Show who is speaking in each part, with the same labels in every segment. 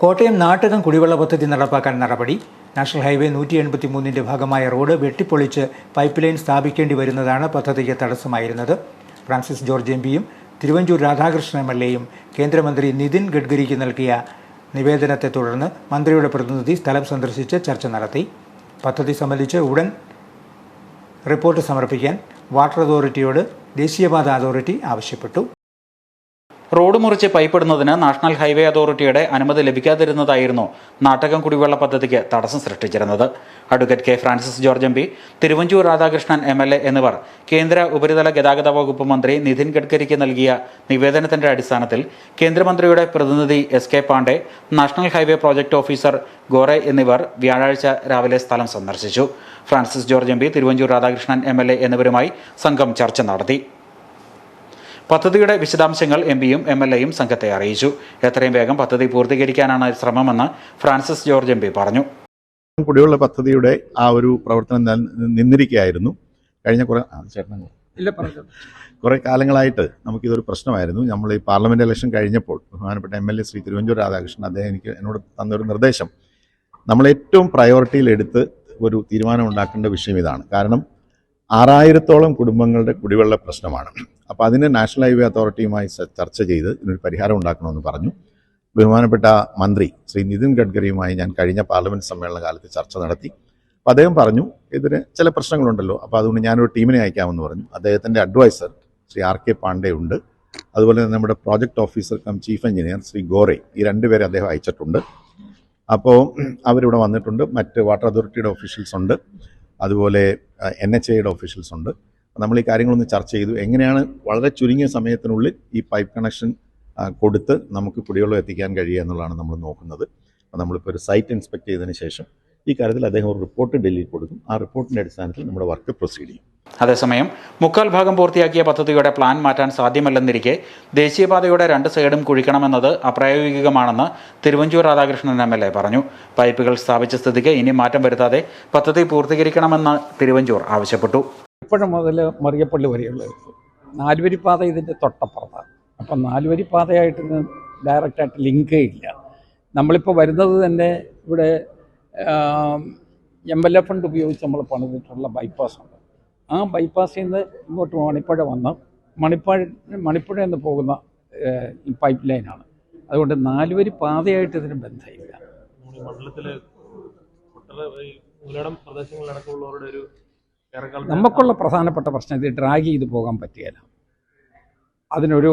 Speaker 1: കോട്ടയം നാട്ടകം കുടിവെള്ള പദ്ധതി നടപ്പാക്കാൻ നടപടി. നാഷണൽ ഹൈവേ നൂറ്റി എൺപത്തി മൂന്നിന്റെ ഭാഗമായ റോഡ് വെട്ടിപ്പൊളിച്ച് പൈപ്പ് ലൈൻ സ്ഥാപിക്കേണ്ടി വരുന്നതാണ് പദ്ധതിക്ക് തടസ്സമായിരുന്നത്. ഫ്രാൻസിസ് ജോർജ് എം പിയും തിരുവഞ്ചൂർ രാധാകൃഷ്ണൻ എം എൽ എയും കേന്ദ്രമന്ത്രി നിതിൻ ഗഡ്കരിക്ക് നൽകിയ നിവേദനത്തെ തുടർന്ന് മന്ത്രിയുടെ പ്രതിനിധി സ്ഥലം സന്ദർശിച്ച് ചർച്ച നടത്തി. പദ്ധതി സംബന്ധിച്ച് ഉടൻ റിപ്പോർട്ട് സമർപ്പിക്കാൻ വാട്ടർ അതോറിറ്റിയോട് ദേശീയപാത അതോറിറ്റി ആവശ്യപ്പെട്ടു.
Speaker 2: റോഡ് മുറിച്ച് പൈപ്പിടുന്നതിന് നാഷണൽ ഹൈവേ അതോറിറ്റിയുടെ അനുമതി ലഭിക്കാതിരുന്നതായിരുന്നു നാട്ടകം കുടിവെള്ള പദ്ധതിക്ക് തടസ്സം സൃഷ്ടിച്ചിരുന്നത്. Advocate K Francis George M P Thiruvanchoor Radhakrishnan M L A എന്നിവർ കേന്ദ്ര ഉപരിതല ഗതാഗത വകുപ്പ് മന്ത്രി നിതിൻ ഗഡ്കരിക്ക് നൽകിയ നിവേദനത്തിന്റെ അടിസ്ഥാനത്തിൽ കേന്ദ്രമന്ത്രിയുടെ പ്രതിനിധി S K Pandey national highway project officer Gore എന്നിവർ വ്യാഴാഴ്ച രാവിലെ സ്ഥലം സന്ദർശിച്ചു. Francis George M P Thiruvanchoor Radhakrishnan M L A എന്നിവരുമായി സംഘം ചർച്ച നടത്തി. പദ്ധതിയുടെ വിശദാംശങ്ങൾ എം പിയും എം എൽ എയും സംഘത്തെ അറിയിച്ചു. എത്രയും വേഗം പദ്ധതി പൂർത്തീകരിക്കാനാണ് ശ്രമമെന്ന് ഫ്രാൻസിസ് ജോർജ് എം പി പറഞ്ഞു.
Speaker 3: കുടിവെള്ള പദ്ധതിയുടെ ആ ഒരു പ്രവർത്തനം നിന്നിരിക്കുകയായിരുന്നു കഴിഞ്ഞ കുറെ ചേട്ടൻ
Speaker 1: ഇല്ല പറഞ്ഞു.
Speaker 3: കുറെ കാലങ്ങളായിട്ട് നമുക്കിതൊരു പ്രശ്നമായിരുന്നു. നമ്മൾ ഈ പാർലമെന്റ് ഇലക്ഷൻ കഴിഞ്ഞപ്പോൾ ബഹുമാനപ്പെട്ട M L A Shri Thiruvanchoor Radhakrishnan അദ്ദേഹം എനിക്ക് എന്നോട് തന്നൊരു നിർദ്ദേശം. നമ്മൾ ഏറ്റവും പ്രയോറിറ്റിയിൽ എടുത്ത് ഒരു തീരുമാനം ഉണ്ടാക്കേണ്ട വിഷയം ഇതാണ്. കാരണം ആറായിരത്തോളം കുടുംബങ്ങളുടെ കുടിവെള്ള പ്രശ്നമാണ്. അപ്പോൾ അതിന് നാഷണൽ ഹൈവേ അതോറിറ്റിയുമായി ചർച്ച ചെയ്ത് ഇതിനൊരു പരിഹാരം ഉണ്ടാക്കണമെന്ന് പറഞ്ഞു. ബഹുമാനപ്പെട്ട മന്ത്രി ശ്രീ നിതിൻ ഗഡ്കരിയുമായി ഞാൻ കഴിഞ്ഞ പാർലമെന്റ് സമ്മേളന കാലത്ത് ചർച്ച നടത്തി. അപ്പോൾ അദ്ദേഹം പറഞ്ഞു ഇതിന് ചില പ്രശ്നങ്ങളുണ്ടല്ലോ. അപ്പോൾ അതുകൊണ്ട് ഞാനൊരു ടീമിനെ അയക്കാമെന്ന് പറഞ്ഞു. അദ്ദേഹത്തിന്റെ adviser Shri R K Pandey ഉണ്ട്. അതുപോലെ തന്നെ നമ്മുടെ project officer cum chief engineer Shri Gore ഈ രണ്ടുപേരെ അദ്ദേഹം അയച്ചിട്ടുണ്ട്. അപ്പോൾ അവരിവിടെ വന്നിട്ടുണ്ട്. മറ്റ് വാട്ടർ അതോറിറ്റിയുടെ ഒഫീഷ്യൽസ് ഉണ്ട്. അതുപോലെ എൻ എച്ച് ഐയുടെ ഒഫീഷ്യൽസ് ഉണ്ട്. നമ്മൾ ഈ കാര്യങ്ങളൊന്ന് ചർച്ച ചെയ്തു. എങ്ങനെയാണ് വളരെ ചുരുങ്ങിയ സമയത്തിനുള്ളിൽ ഈ പൈപ്പ് കണക്ഷൻ കൊടുത്ത് നമുക്ക് കുടിവെള്ളം എത്തിക്കാൻ കഴിയുക എന്നുള്ളതാണ് നമ്മൾ നോക്കുന്നത്. നമ്മളിപ്പോൾ ഒരു സൈറ്റ് ഇൻസ്പെക്ട് ചെയ്തതിന് ശേഷം ഈ കാര്യത്തിൽ അദ്ദേഹം ഒരു റിപ്പോർട്ട് ഡൽഹിയിൽ കൊടുക്കും. ആ റിപ്പോർട്ടിന്റെ അടിസ്ഥാനത്തിൽ നമ്മുടെ വർക്ക് പ്രൊസീഡ് ചെയ്യും.
Speaker 2: അതേസമയം മുക്കാൽ ഭാഗം പൂർത്തിയാക്കിയ പദ്ധതിയുടെ പ്ലാൻ മാറ്റാൻ സാധ്യമല്ലെന്നിരിക്കെ ദേശീയപാതയുടെ രണ്ട് സൈഡും കുഴിക്കണമെന്നത് അപ്രായോഗികമാണെന്ന് Thiruvanchoor Radhakrishnan M L A പറഞ്ഞു. പൈപ്പുകൾ സ്ഥാപിച്ച സ്ഥിതിക്ക് ഇനി മാറ്റം വരുത്താതെ പദ്ധതി പൂർത്തീകരിക്കണമെന്ന് തിരുവഞ്ചൂർ ആവശ്യപ്പെട്ടു.
Speaker 4: ഇപ്പോഴും മുതൽ മറിയപ്പള്ളി വരെയുള്ള. നാലുവരിപ്പാത ഇതിന്റെ തൊട്ടപ്പുറത്താണ്. അപ്പം നാലുവരിപ്പാതയായിട്ട് ഡയറക്റ്റായിട്ട് ലിങ്ക് ഇല്ല. നമ്മളിപ്പോൾ വരുന്നത് തന്നെ ഇവിടെ എം എൽ എ ഫണ്ട് ഉപയോഗിച്ച് നമ്മൾ പണിതിട്ടുള്ള ബൈപ്പാസ് ഉണ്ട്. ആ ബൈപ്പാസിൽ നിന്ന് ഇങ്ങോട്ട് മണിപ്പുഴ വന്ന് മണിപ്പുഴ മണിപ്പുഴയിൽ നിന്ന് പോകുന്ന പൈപ്പ് ലൈനാണ് അതുകൊണ്ട് നാലുവരി പാതയായിട്ട് ഇതിന് ബന്ധമില്ല.
Speaker 5: മണ്ഡലത്തിൽ പ്രദേശങ്ങളിലടക്കമുള്ളവരുടെ ഒരു
Speaker 4: നമുക്കുള്ള പ്രധാനപ്പെട്ട പ്രശ്നം ഇത് ഡ്രാഗ് ചെയ്ത് പോകാൻ പറ്റുകയില്ല അതിനൊരു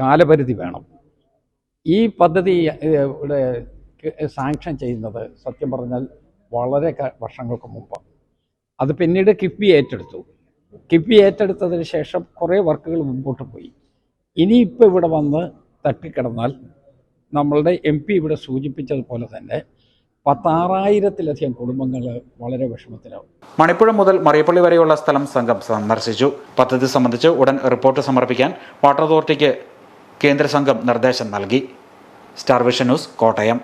Speaker 4: കാലപരിധി വേണം. ഈ പദ്ധതി ഇവിടെ സാങ്ഷൻ ചെയ്യുന്നത് സത്യം പറഞ്ഞാൽ വളരെ വർഷങ്ങൾക്ക് മുമ്പ്. അത് പിന്നീട് കിഫ്ബി ഏറ്റെടുത്തു. കിഫ്ബി ഏറ്റെടുത്തതിന് ശേഷം കുറേ വർക്കുകൾ മുമ്പോട്ട് പോയി. ഇനിയിപ്പോൾ ഇവിടെ വന്ന് തട്ടിക്കിടന്നാൽ നമ്മളുടെ എം പി ഇവിടെ സൂചിപ്പിച്ചതുപോലെ തന്നെ പത്താറായിരത്തിലധികം കുടുംബങ്ങൾ വളരെ വിഷമത്തിലാവും.
Speaker 2: മണിപ്പുഴ മുതൽ മറിയപ്പള്ളി വരെയുള്ള സ്ഥലം സംഘം സന്ദർശിച്ചു. പദ്ധതി സംബന്ധിച്ച് ഉടൻ റിപ്പോർട്ട് സമർപ്പിക്കാൻ വാട്ടർ അതോറിറ്റിക്ക് കേന്ദ്ര സംഘം നിർദ്ദേശം നൽകി. Star Vision News Kottayam.